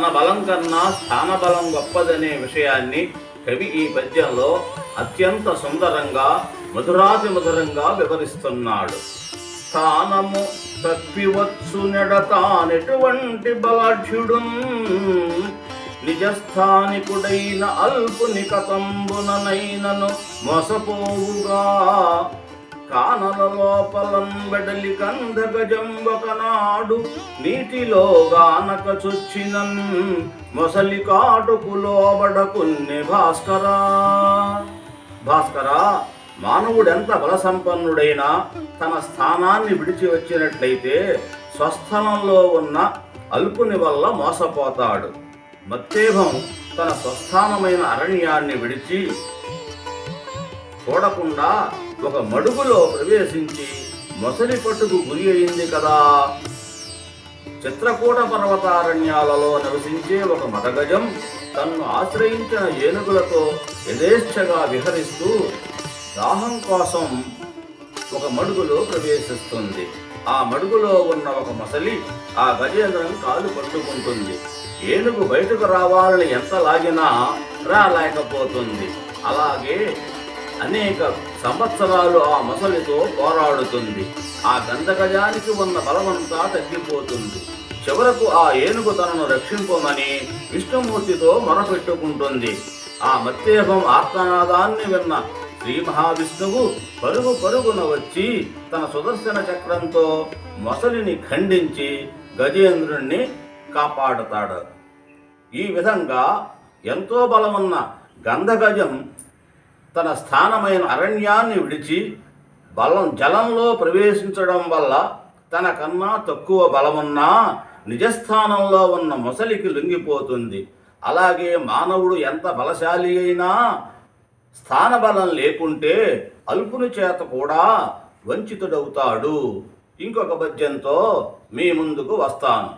మన బలం కన్నా స్థాన బలం గొప్పదనే విషయాన్ని కవి ఈ పద్యంలో అత్యంత సుందరంగా మధురాతి మధురంగా వివరిస్తున్నాడు. స్థానము తప్పివచ్చు నెడతానెటువంటి బలాఢ్యుడు నిజస్థానికుడైన అల్పుని కతంబుననైనను మోసపోవుగా. కానల లోపలం వెడలి కందగజంబకనాడు నీటిలో గానక చొచ్చినన్ మొసలి కాటుకు లోబడకున్ని భాస్కరా. భాస్కరా మానవుడెంత బలసంపన్నుడైనా తన స్థానాన్ని విడిచి వచ్చినట్లయితే స్వస్థలంలో ఉన్న అల్పుని వల్ల మోసపోతాడు. మత్తేభం తన స్వస్థానమైన అరణ్యాన్ని విడిచి చూడకుండా ఒక మడుగులో ప్రవేశించి మొసలి పట్టుకు గురి అయింది కదా. చిత్రకూట పర్వతారణ్యాలలో నివసించే ఒక మదగజం తన్ను ఆశ్రయించిన ఏనుగులతో యథేచ్ఛగా విహరిస్తూ దాహం కోసం ఒక మడుగులో ప్రవేశిస్తుంది. ఆ మడుగులో ఉన్న ఒక మొసలి ఆ గజేంద్రం కాలు పట్టుకుంటుంది. ఏనుగు బయటకు రావాలని ఎంత లాగినా రాలేకపోతుంది. అలాగే అనేక సంవత్సరాలు ఆ మొసలితో పోరాడుతుంది. ఆ గంధగజానికి ఉన్న బలమంతా తగ్గిపోతుంది. చివరకు ఆ ఏనుగు తనను రక్షింపమని విష్ణుమూర్తితో మొరపెట్టుకుంటుంది. ఆ మత్తేహం ఆత్మనాదాన్ని విన్న శ్రీ మహావిష్ణువు పరుగు పరుగున వచ్చి తన సుదర్శన చక్రంతో మొసలిని ఖండించి గజేంద్రుణ్ణి కాపాడుతాడు. ఈ విధంగా ఎంతో బలమున్న గంధగజం తన స్థానమైన అరణ్యాన్ని విడిచి బలం జలంలో ప్రవేశించడం వల్ల తన కన్నా తక్కువ బలమున్నా నిజస్థానంలో ఉన్న మొసలికి లొంగిపోతుంది. అలాగే మానవుడు ఎంత బలశాలి అయినా స్థానబలం లేకుంటే అల్పుని చేత కూడా వంచితుడవుతాడు. ఇంకొక పద్యంతో మీ ముందుకు వస్తాను.